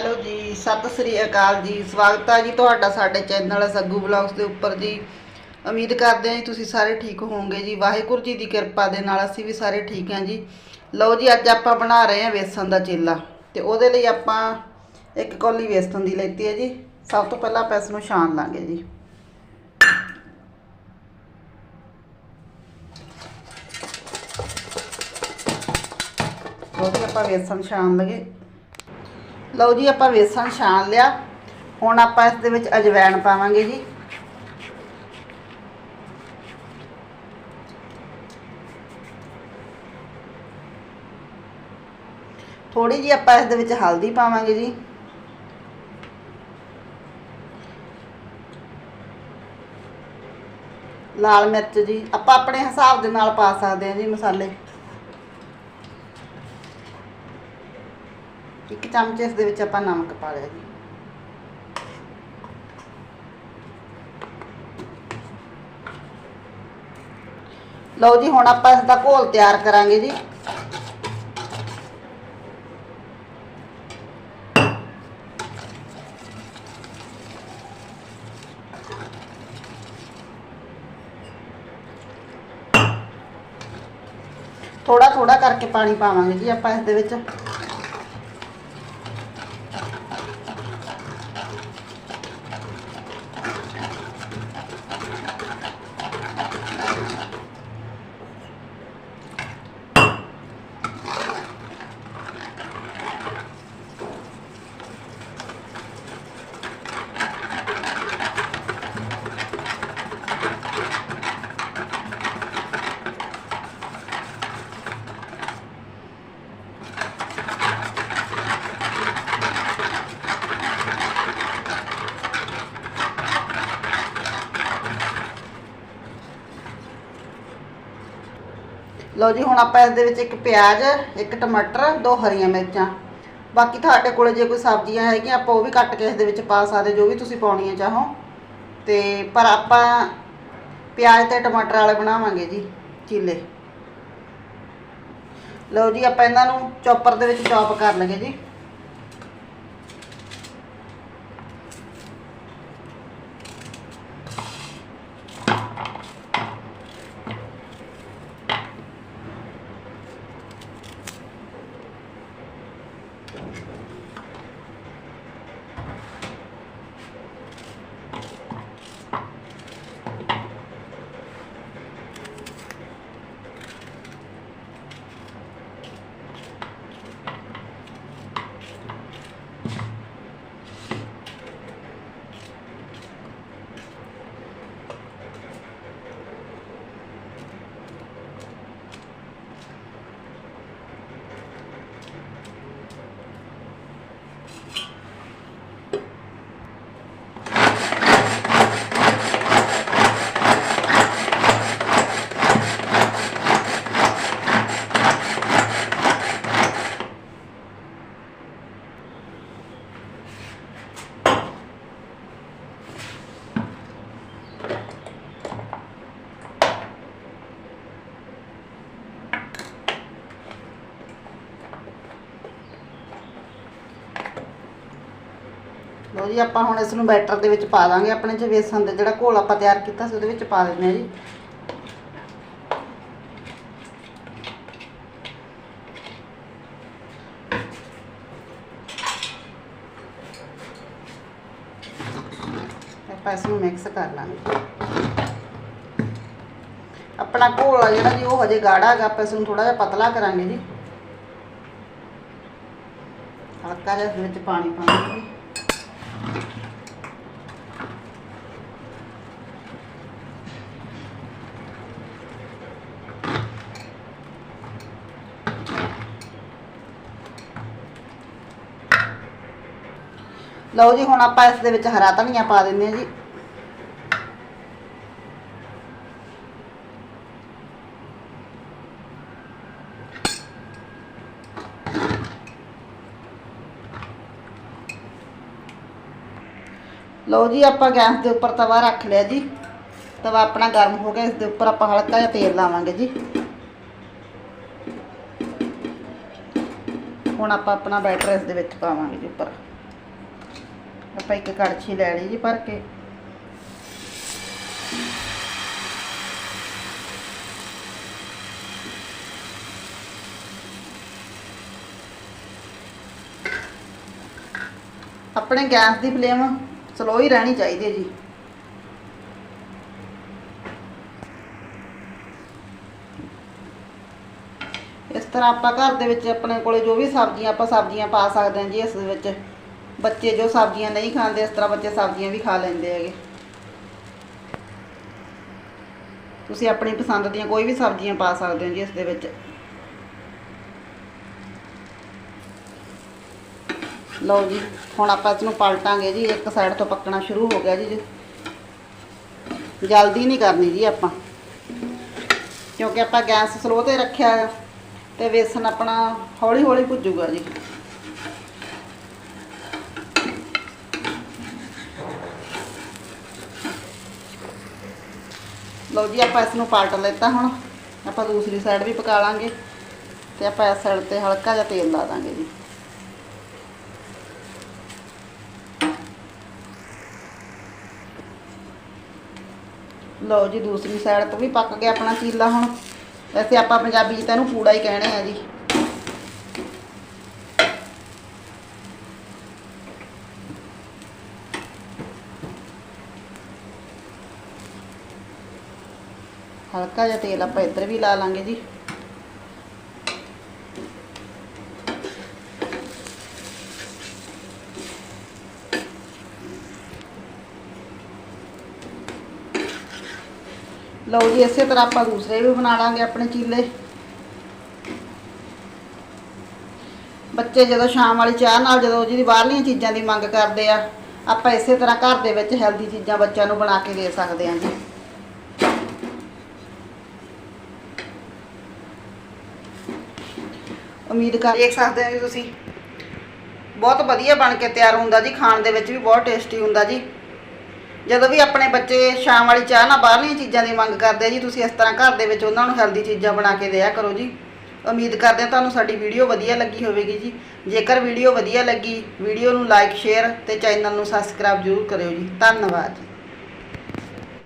Hello ਜੀ, ਸਤਿ ਸ੍ਰੀ ਅਕਾਲ ਜੀ, ਸਵਾਗਤ ਹੈ ਜੀ ਤੁਹਾਡਾ ਸਾਡੇ ਚੈਨਲ ਸੱਗੂ ਬਲੌਗਸ ਦੇ ਉੱਪਰ ਜੀ। ਉਮੀਦ ਕਰਦੇ ਹਾਂ ਜੀ ਤੁਸੀਂ ਸਾਰੇ ਠੀਕ ਹੋਵੋਗੇ ਜੀ, ਵਾਹਿਗੁਰੂ ਜੀ ਦੀ ਕਿਰਪਾ ਦੇ ਨਾਲ ਅਸੀਂ ਵੀ ਸਾਰੇ ਠੀਕ ਹਾਂ ਜੀ। ਲਓ ਜੀ, ਅੱਜ ਆਪਾਂ ਬਣਾ ਰਹੇ ਹਾਂ ਵੇਸਣ ਦਾ ਚੇਲਾ ਤੇ ਉਹਦੇ ਲਈ ਆਪਾਂ ਇੱਕ ਕੌਲੀ ਵੇਸਣ ਦੀ ਲੈਤੀ ਹੈ ਜੀ। ਸਭ ਤੋਂ ਪਹਿਲਾਂ ਆਪਾਂ ਇਸ ਨੂੰ ਛਾਣ ਲਾਂਗੇ ਜੀ। ਲਓ ਆਪਾਂ ਵੇਸਣ ਛਾਣ ਲਗੇ। ਲਓ ਜੀ, ਆਪਾਂ ਵੇਸਣ ਛਾਣ ਲਿਆ। ਹੁਣ ਆਪਾਂ ਇਸ ਦੇ ਵਿੱਚ ਅਜਵਾਇਣ ਪਾਵਾਂਗੇ ਜੀ। ਥੋੜੀ ਜੀ ਆਪਾਂ ਇਸ ਦੇ ਵਿੱਚ ਹਲਦੀ ਪਾਵਾਂਗੇ ਜੀ। ਲਾਲ ਮਿਰਚ ਜੀ, ਆਪਾਂ ਆਪਣੇ ਹਿਸਾਬ ਦੇ ਨਾਲ ਪਾ ਸਕਦੇ ਹਾਂ ਜੀ ਮਸਾਲੇ। ਇੱਕ ਚਮਚ ਇਸ ਦੇ ਵਿੱਚ ਆਪਾਂ ਨਮਕ ਪਾ ਲਿਆ ਜੀ। ਲਓ ਜੀ, ਹੁਣ ਆਪਾਂ ਇਸ ਦਾ ਘੋਲ ਤਿਆਰ ਕਰਾਂਗੇ ਜੀ। ਥੋੜਾ ਥੋੜਾ ਕਰਕੇ ਪਾਣੀ ਪਾਵਾਂਗੇ ਜੀ ਆਪਾਂ ਇਸ ਦੇ ਵਿੱਚ। ਲਓ ਜੀ, ਹੁਣ ਆਪਾਂ ਇਸ ਦੇ ਵਿੱਚ ਇੱਕ ਪਿਆਜ਼, ਇੱਕ ਟਮਾਟਰ, ਦੋ ਹਰੀਆਂ ਮਿਰਚਾਂ। ਬਾਕੀ ਤੁਹਾਡੇ ਕੋਲੇ ਜੇ ਕੋਈ ਸਬਜ਼ੀਆਂ ਹੈਗੀਆਂ, ਆਪਾਂ ਉਹ ਵੀ ਕੱਟ ਕੇ ਇਸ ਦੇ ਵਿੱਚ ਪਾ ਸਕਦੇ, ਜੋ ਵੀ ਤੁਸੀਂ ਪਾਉਣੀਆਂ ਚਾਹੋ। ਤੇ ਪਰ ਆਪਾਂ ਪਿਆਜ਼ ਤੇ ਟਮਾਟਰ ਵਾਲੇ ਬਣਾਵਾਂਗੇ ਜੀ, ਚੀਲੇ। ਲਓ ਜੀ, ਆਪਾਂ ਇਹਨਾਂ ਨੂੰ ਚੌਪਰ ਦੇ ਵਿੱਚ ਚੌਪ ਕਰ ਲਗੇ ਜੀ ਲਓ ਜੀ ਆਪਾਂ ਹੁਣ ਇਸ ਨੂੰ ਬੈਟਰ ਦੇ ਵਿੱਚ ਪਾ ਦਾਂਗੇ, ਆਪਣੇ ਚ ਵੇਸਣ ਦੇ ਜਿਹੜਾ ਘੋਲ ਆਪਾਂ ਤਿਆਰ ਕੀਤਾ ਸੀ ਉਹਦੇ ਵਿੱਚ ਪਾ ਦਿੰਦੇ ਹਾਂ ਜੀ। ਆਪਾਂ ਇਸ ਨੂੰ ਮਿਕਸ ਕਰ ਲਾਂਗੇ। ਆਪਣਾ ਘੋਲ ਆ ਜਿਹੜਾ ਜੀ, ਉਹ ਹਜੇ ਗਾੜਾ ਹੈਗਾ, ਆਪਾਂ ਇਸ ਨੂੰ ਥੋੜਾ ਜਿਹਾ ਪਤਲਾ ਕਰਾਂਗੇ ਜੀ। ਹਲਕਾ ਜਿਹਾ ਵਿੱਚ ਪਾਣੀ ਪਾਵਾਂਗੇ। ਲਓ ਜੀ, ਹੁਣ ਆਪਾਂ ਇਸ ਦੇ ਵਿੱਚ ਹਰਾ ਧਨੀਆ ਪਾ ਦਿੰਦੇ ਹਾਂ ਜੀ। ਲਓ ਜੀ, ਆਪਾਂ ਗੈਸ ਦੇ ਉੱਪਰ ਤਵਾ ਰੱਖ ਲਿਆ ਜੀ। ਤਵਾ ਆਪਣਾ ਗਰਮ ਹੋ ਗਿਆ, ਇਸ ਦੇ ਉੱਪਰ ਆਪਾਂ ਹਲਕਾ ਜਿਹਾ ਤੇਲ ਲਾਵਾਂਗੇ ਜੀ। ਹੁਣ ਆਪਾਂ ਆਪਣਾ ਬੈਟਰ ਇਸ ਦੇ ਵਿੱਚ ਪਾਵਾਂਗੇ ਜੀ ਉੱਪਰ। ਆਪਾਂ ਇੱਕ ਕੜਛੀ ਲੈ ਲਈ ਜੀ ਭਰ ਕੇ। ਆਪਣੇ ਗੈਸ ਦੀ ਫਲੇਮ ਸਲੋ ਹੀ ਰਹਿਣੀ ਚਾਹੀਦੀ ਹੈ ਜੀ। ਇਸ ਤਰ੍ਹਾਂ ਆਪਾਂ ਘਰ ਦੇ ਵਿੱਚ ਆਪਣੇ ਕੋਲੇ ਜੋ ਵੀ ਸਬਜ਼ੀਆਂ ਆਪਾਂ ਸਬਜ਼ੀਆਂ ਪਾ ਸਕਦੇ ਹਾਂ ਜੀ ਇਸ ਦੇ ਵਿੱਚ। ਬੱਚੇ ਜੋ ਸਬਜ਼ੀਆਂ ਨਹੀਂ ਖਾਂਦੇ, ਇਸ ਤਰ੍ਹਾਂ ਬੱਚੇ ਸਬਜ਼ੀਆਂ ਵੀ ਖਾ ਲੈਂਦੇ ਹੈਗੇ। ਤੁਸੀਂ ਆਪਣੀ ਪਸੰਦ ਦੀਆਂ ਕੋਈ ਵੀ ਸਬਜ਼ੀਆਂ ਪਾ ਸਕਦੇ ਹੋ ਜੀ ਇਸ ਦੇ ਵਿੱਚ। ਲਓ ਜੀ, ਹੁਣ ਆਪਾਂ ਇਸ ਨੂੰ ਪਲਟਾਂਗੇ ਜੀ, ਇੱਕ ਸਾਈਡ ਤੋਂ ਪੱਕਣਾ ਸ਼ੁਰੂ ਹੋ ਗਿਆ ਜੀ ਜਲਦੀ ਨਹੀਂ ਕਰਨੀ ਜੀ ਆਪਾਂ। ਕਿਉਂਕਿ ਆਪਾਂ ਗੈਸ ਸਲੋ ਤੇ ਰੱਖਿਆ ਹੈ ਤੇ ਵੇਸਣ ਆਪਣਾ ਹੌਲੀ ਹੌਲੀ ਭੁੱਜੂਗਾ ਜੀ। ਲਓ ਜੀ, ਆਪਾਂ ਇਸ ਨੂੰ ਪਲਟ ਲੈਤਾ ਹੁਣ। ਆਪਾਂ ਦੂਸਰੀ ਸਾਈਡ ਵੀ ਪਕਾ ਲਾਂਗੇ ਤੇ ਆਪਾਂ ਇਸ ਸਾਈਡ ਤੇ ਹਲਕਾ ਜਿਹਾ ਤੇਲ ਲਾ ਦਾਂਗੇ ਜੀ। ਲਓ ਜੀ, ਦੂਸਰੀ ਸਾਈਡ ਤੋਂ ਵੀ ਪੱਕ ਗਿਆ ਆਪਣਾ ਚੀਲਾ ਹੁਣ। ਵੈਸੇ ਆਪਾਂ ਪੰਜਾਬੀ 'ਚ ਤਾਂ ਇਹਨੂੰ ਪੂੜਾ ਹੀ ਕਹਿੰਦੇ ਆ ਜੀ। ਹਲਕਾ ਜਿਹਾ ਤੇਲ ਆਪਾਂ ਇੱਧਰ ਵੀ ਲਾ ਲਾਂਗੇ ਜੀ। ਲਓ ਜੀ, ਇਸੇ ਤਰ੍ਹਾਂ ਆਪਾਂ ਦੂਸਰੇ ਵੀ ਬਣਾ ਲਾਂਗੇ ਆਪਣੇ ਚੀਲੇ। ਬੱਚੇ ਜਦੋਂ ਸ਼ਾਮ ਵਾਲੀ ਚਾਹ ਨਾਲ ਜਦੋਂ ਜਿਹਦੀ ਬਾਹਰਲੀਆਂ ਚੀਜ਼ਾਂ ਦੀ ਮੰਗ ਕਰਦੇ ਆ, ਆਪਾਂ ਇਸੇ ਤਰ੍ਹਾਂ ਘਰ ਦੇ ਵਿੱਚ ਹੈਲਦੀ ਚੀਜ਼ਾਂ ਬੱਚਿਆਂ ਨੂੰ ਬਣਾ ਕੇ ਦੇ ਸਕਦੇ ਹਾਂ ਜੀ। ਉਮੀਦ ਕਰ ਦੇਖ ਸਕਦੇ ਹੋ ਜੀ ਤੁਸੀਂ। ਬਹੁਤ ਵਧੀਆ ਬਣ ਕੇ ਤਿਆਰ ਹੁੰਦਾ ਜੀ, ਖਾਣ ਦੇ ਵਿੱਚ ਵੀ ਬਹੁਤ ਟੇਸਟੀ ਹੁੰਦਾ ਜੀ। ਜਦੋਂ ਵੀ ਆਪਣੇ ਬੱਚੇ ਸ਼ਾਮ ਵਾਲੀ ਚਾਹ ਨਾਲ ਬਾਹਰਲੀਆਂ ਚੀਜ਼ਾਂ ਦੀ ਮੰਗ ਕਰਦੇ ਆ ਜੀ, ਤੁਸੀਂ ਇਸ ਤਰ੍ਹਾਂ ਘਰ ਦੇ ਵਿੱਚ ਉਹਨਾਂ ਨੂੰ ਹੈਲਦੀ ਚੀਜ਼ਾਂ ਬਣਾ ਕੇ ਦਿਆ ਕਰੋ ਜੀ। ਉਮੀਦ ਕਰਦੇ ਹਾਂ ਤੁਹਾਨੂੰ ਸਾਡੀ ਵੀਡੀਓ ਵਧੀਆ ਲੱਗੀ ਹੋਵੇਗੀ ਜੀ। ਜੇਕਰ ਵੀਡੀਓ ਵਧੀਆ ਲੱਗੀ ਵੀਡੀਓ ਨੂੰ ਲਾਈਕ ਸ਼ੇਅਰ ਤੇ ਚੈਨਲ ਨੂੰ ਸਬਸਕ੍ਰਾਈਬ ਜ਼ਰੂਰ ਕਰਿਓ ਜੀ। ਧੰਨਵਾਦ ਜੀ।